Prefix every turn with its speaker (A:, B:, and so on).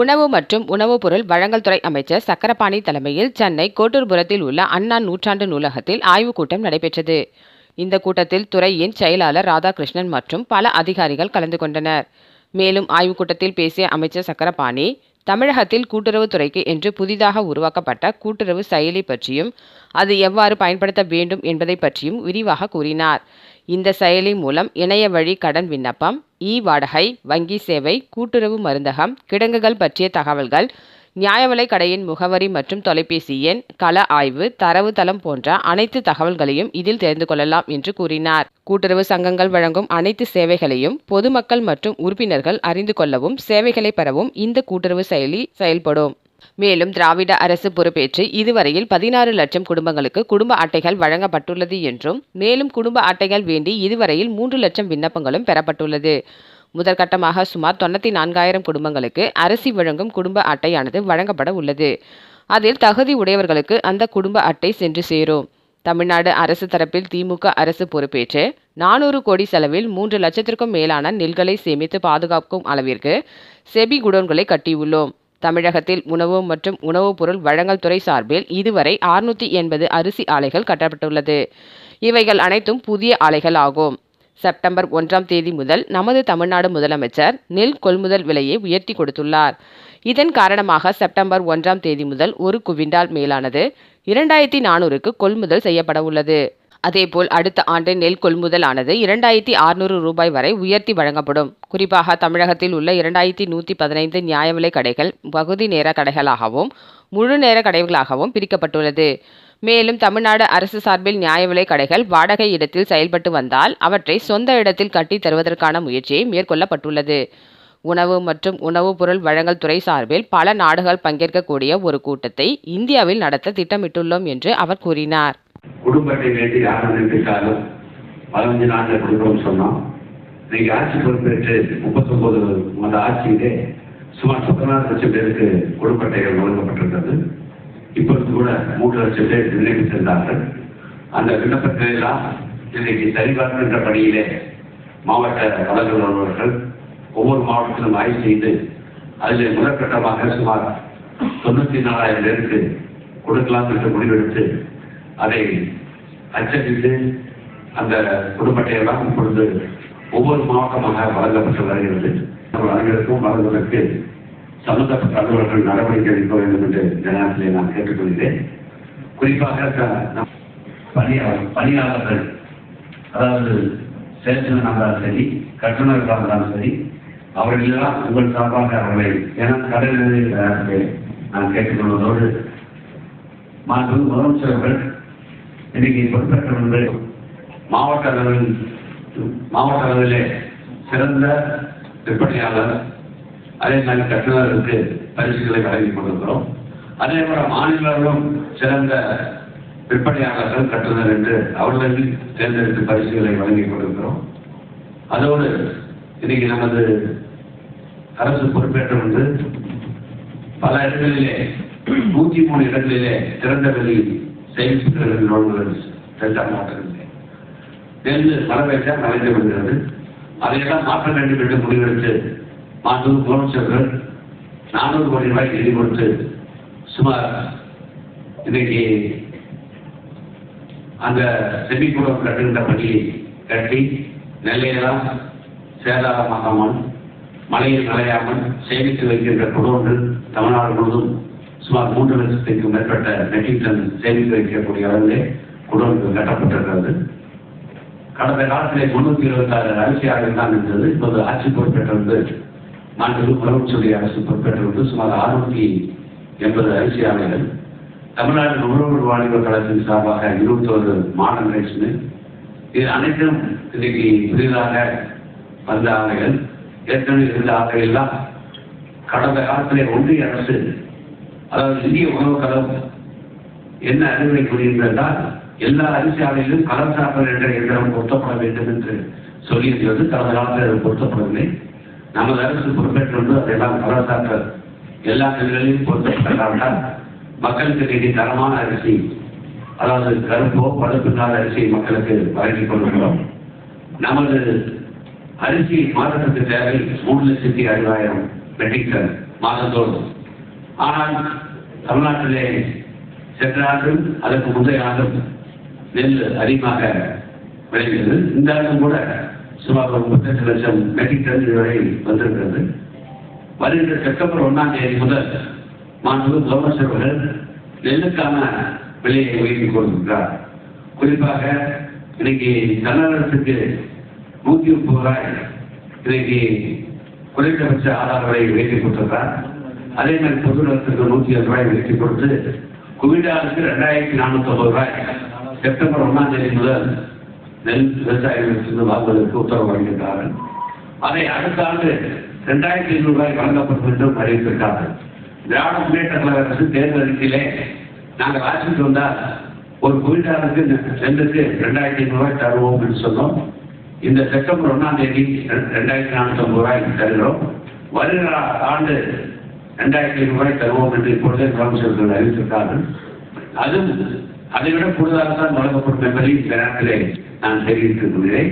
A: உணவு மற்றும் உணவுப் பொருள் வழங்கல் துறை அமைச்சர் சக்கரபாணி தலைமையில் சென்னை கோட்டூர்புரத்தில் உள்ள அண்ணா நூற்றாண்டு நூலகத்தில் ஆய்வுக் கூட்டம் நடைபெற்றது. இந்த கூட்டத்தில் துறையின் செயலாளர் ராதாகிருஷ்ணன் மற்றும் பல அதிகாரிகள் கலந்து கொண்டனர். மேலும் ஆய்வுக் கூட்டத்தில் பேசிய அமைச்சர் சக்கரபாணி தமிழகத்தில் கூட்டுறவுத்துறைக்கு என்று புதிதாக உருவாக்கப்பட்ட கூட்டுறவு செயலி பற்றியும் அது எவ்வாறு பயன்படுத்த வேண்டும் என்பதை பற்றியும் விரிவாக கூறினார். இந்த செயலி மூலம் இணைய வழி கடன் விண்ணப்பம் இ வாடகை வங்கி சேவை கூட்டுறவு மருந்தகம் கிடங்குகள் பற்றிய தகவல்கள் நியாயவிலை கடையின் முகவரி மற்றும் தொலைபேசி எண் கள ஆய்வு தரவு தளம் போன்ற அனைத்து தகவல்களையும் இதில் தெரிந்து கொள்ளலாம் என்று கூறினார். கூட்டுறவு சங்கங்கள் வழங்கும் அனைத்து சேவைகளையும் பொதுமக்கள் மற்றும் உறுப்பினர்கள் அறிந்து கொள்ளவும் சேவைகளை பெறவும் இந்த கூட்டுறவு செயலி செயல்படும். மேலும் திராவிட அரசு பொறுப்பேற்று இதுவரையில் பதினாறு லட்சம் குடும்பங்களுக்கு குடும்ப அட்டைகள் வழங்கப்பட்டுள்ளது என்றும் மேலும் குடும்ப அட்டைகள் வேண்டி இதுவரையில் மூன்று லட்சம் விண்ணப்பங்களும் பெறப்பட்டுள்ளது. முதற்கட்டமாக சுமார் தொண்ணூற்றி நான்காயிரம் குடும்பங்களுக்கு அரிசி வழங்கும் குடும்ப அட்டையானது வழங்கப்பட உள்ளது. அதில் தகுதி உடையவர்களுக்கு அந்த குடும்ப அட்டை சென்று சேரும். தமிழ்நாடு அரசு தரப்பில் திமுக அரசு பொறுப்பேற்று நானூறு கோடி செலவில் மூன்று லட்சத்திற்கும் மேலான நெல்களை சேமித்து பாதுகாக்கும் அளவிற்கு செபி குடோன்களை கட்டியுள்ளோம். தமிழகத்தில் உணவு மற்றும் உணவுப் பொருள் வழங்கல் துறை சார்பில் இதுவரை அறுநூற்றி எண்பது அரிசி ஆலைகள் கட்டப்பட்டுள்ளது. இவைகள் அனைத்தும் புதிய ஆலைகள் ஆகும். செப்டம்பர் ஒன்றாம் தேதி முதல் நமது தமிழ்நாடு முதலமைச்சர் நெல் கொள்முதல் விலையை உயர்த்தி கொடுத்துள்ளார். இதன் காரணமாக செப்டம்பர் ஒன்றாம் தேதி முதல் ஒரு குவிண்டால் மேலானது இரண்டாயிரத்தி நானூறுக்கு கொள்முதல் செய்யப்பட உள்ளது அதேபோல் அடுத்த ஆண்டு நெல் கொள்முதல் ஆனது இரண்டாயிரத்தி அறுநூறு ரூபாய் வரை உயர்த்தி வழங்கப்படும். குறிப்பாக தமிழகத்தில் உள்ள இரண்டாயிரத்தி நூற்றி பதினைந்து நியாயவிலை கடைகள் பகுதி நேர கடைகளாகவும் முழு நேர கடைகளாகவும் பிரிக்கப்பட்டுள்ளது. மேலும் தமிழ்நாடு அரசு சார்பில் நியாய கடைகள் வாடகை இடத்தில் செயல்பட்டு வந்தால் அவற்றை சொந்த இடத்தில் கட்டி தருவதற்கான முயற்சியை மேற்கொள்ளப்பட்டுள்ளது. உணவு மற்றும் உணவுப் பொருள் வழங்கல் துறை சார்பில் பல நாடுகள் பங்கேற்கக்கூடிய ஒரு கூட்டத்தை இந்தியாவில் நடத்த திட்டமிட்டுள்ளோம் என்று அவர் கூறினார்.
B: குடும்பத்தை வேண்டி யாரும் நினைத்தாலும் பதினஞ்சு நாட்டில் கொடுக்கணும்னு சொன்னோம் இன்னைக்கு ஆட்சி பொறுப்பேற்று முப்பத்தொன்பது அந்த ஆட்சியிலே சுமார் பதினாறு லட்சம் பேருக்கு குடும்ப அட்டைகள் வழங்கப்பட்டிருந்தது இப்பொழுது கூட மூன்று லட்சம் பேர் விண்ணப்பித்திருந்தார்கள் அந்த விண்ணப்பத்தை எல்லாம் இன்னைக்கு சரிபார்க்கின்ற பணியிலே மாவட்ட வழங்கல் அலுவலர்கள் ஒவ்வொரு மாவட்டத்திலும் ஆய்வு செய்து அதில் முதற்கட்டமாக சுமார் தொண்ணூற்றி நாலாயிரம் பேருக்கு கொடுக்கலாம் என்று முடிவெடுத்து அதை அச்சடித்து அந்த குடும்பத்தையெல்லாம் இப்பொழுது ஒவ்வொரு மாவட்டமாக வழங்கப்பட்டு வருகிறது. நம்ம அனைவருக்கும் வழங்குவதற்கு சம்பந்தப்பட்ட அலுவலர்கள் நடவடிக்கை எடுக்க வேண்டும் என்று இந்த நான் கேட்டுக்கொள்கிறேன். குறிப்பாக நம் பணியாளர் பணியாளர்கள் அதாவது சேல்ஸ்மேனாக சரி கட்டுநர்களாக இருந்தாலும் சரி அவர்களெல்லாம் உங்கள் சார்பாக அவர்களை ஏன்னா கடலில் நான் கேட்டுக்கொள்வதோடு மாண்பு முதலமைச்சர்கள் இன்னைக்கு பொறுப்பேற்ற வந்து மாவட்ட அளவில் மாவட்ட அளவிலே சிறந்த விற்பனையாளர் அதே மாதிரி கட்டுநருக்கு பரிசுகளை வழங்கி கொண்டிருக்கிறோம். அதே போல மாநிலங்களும் சிறந்த விற்பனையாளர்கள் கட்டுநர் என்று அவர்களில் தேர்ந்தெடுத்து பரிசுகளை வழங்கி கொண்டிருக்கிறோம். அதோடு இன்னைக்கு நமது அரசு பொறுப்பேற்ற வந்து பல இடங்களிலே நூற்றி மூணு இடங்களிலே திறந்த வெளி சேமிப்புகள் நோய்கள் டெல்டா மாவட்டங்களிலே நெல் மழை பெய்தா நனைந்து விடுகிறது அதையெல்லாம் மாற்ற வேண்டும் என்று முடிவெடுத்து மாண்பு முதலமைச்சர்கள் நானூறு கோடி ரூபாய் நிதி கொடுத்து சுமார் இன்னைக்கு அந்த செமிக்குளம் கட்டுகின்ற பணியை கட்டி நெல்லையெல்லாம் சேதாரமாகாமல் மழையில் நனையாமல் சேமித்து வைக்கின்ற குடோன்கள் தமிழ்நாடு முழுவதும் சுமார் மூன்று லட்சத்திற்கும் மேற்பட்ட மெட்ரிக் டன் சேமித்து வைக்கக்கூடிய அளவிலே குடோன்கள் கட்டப்பட்டிருக்கிறது. கடந்த காலத்திலே முன்னூத்தி இருபத்தி ஆறு அரிசியாக தான் இருந்தது இப்போது ஆட்சி பொறுப்பேற்றிருந்து மாண்பு முதலமைச்சருடைய அரசு பொறுப்பேற்றிருந்து சுமார் அறுநூத்தி எண்பது அரிசி ஆலைகள். தமிழ்நாடு நுகர்வோர் வாணிப கழகத்தின் சார்பாக இருபத்தோரு மாடல் ரைஸ்னு இது அனைத்தும் இன்னைக்கு புதிதாக வந்த ஆலைகள். ஏற்கனவே இருந்த ஆலைகள் எல்லாம் கடந்த காலத்திலே ஒன்றிய அரசு அதாவது இந்திய உணவு கலம் என்ன அறிவுரை கூறியிருந்தால் எல்லா அரிசி ஆலையிலும் கலர் சாப்பல் என்ற இயந்திரம் பொருத்தப்பட வேண்டும் என்று சொல்லியிருக்கிறது கடந்த காலத்தில் பொருத்தப்படவில்லை. நமது அரசு பொறுப்பேற்று அதெல்லாம் கலர் சாப்பல் எல்லா நிலைகளிலும் பொருத்தப்பட்டால் மக்களுக்கு வேண்டிய தரமான அரிசி அதாவது கருப்போ பழுப்பில்லாத அரிசி மக்களுக்கு வழங்கிக் கொண்டிருக்கிறோம் நமது அரிசி மாதத்துக்கு தேவை மூணு லட்சத்தி அறுபதாயிரம் மெட்ரிக் டன் மாதந்தோறும். ஆனால் தமிழ்நாட்டிலே சென்ற ஆண்டும் அதற்கு முந்தைய ஆண்டும் நெல் அதிகமாக விளைகிறது. இந்த ஆண்டும் கூட சுமார் ஒரு லட்சம் மெட்ரிக் டன் வரை வந்திருக்கிறது. வருகின்ற செப்டம்பர் ஒன்றாம் தேதி முதல் மாண்பு முதலமைச்சர் அவர்கள் நெல்லுக்கான விலையை உயர்த்தி கொண்டிருக்கிறார். குறிப்பாக இன்னைக்கு கர்நாடகத்துக்கு நூற்றி முப்பது ரூபாய் இன்னைக்கு குறைந்தபட்ச ஆதார விலையை உயர்த்தி கொடுத்திருக்கிறார். அதே மாதிரி பொதுநலத்துக்கு நூற்றி இருபது ரூபாய் உயர்த்தி கொடுத்து குவிண்டாலுக்கு ரெண்டாயிரத்தி நானூற்றி ஐம்பது ரூபாய். செப்டம்பர் ஒன்றாம் தேதி முதல் நெல் விவசாயிகளிடத்திலிருந்து வாங்குவதற்கு உத்தரவு வழங்கியிருக்கிறார்கள் அதை அடுத்த ஆண்டு ரெண்டாயிரத்தி ஐநூறு ரூபாய் வழங்கப்படும் என்றும் அறிவித்திருக்கிறார்கள். திராவிட முன்னேற்ற கழக அரசு தேர்தல் அறிக்கையிலே நாங்கள் ஆட்சிக்கு வந்தால் ஒரு குவிண்டாலுக்கு நெல்லுக்கு ரெண்டாயிரத்தி ஐநூறுபாய் தருவோம் என்று சொன்னோம். இந்த செப்டம்பர் ஒன்றாம் தேதி ரெண்டாயிரத்தி நானூற்றி ஐம்பது ரூபாய் தருகிறோம். வருகிற ஆண்டு ரெண்டாயிரத்தி ஐநூறு ரூபாய் தருவோம் என்று இப்பொழுதே முதலமைச்சர்கள் அறிவித்திருக்கார்கள் அதுவும் அதைவிட கூடுதலாக தான் வழங்கப்படும் என்பதை இந்த நேரத்திலே நான் தெரிவித்துக் கொள்கிறேன்.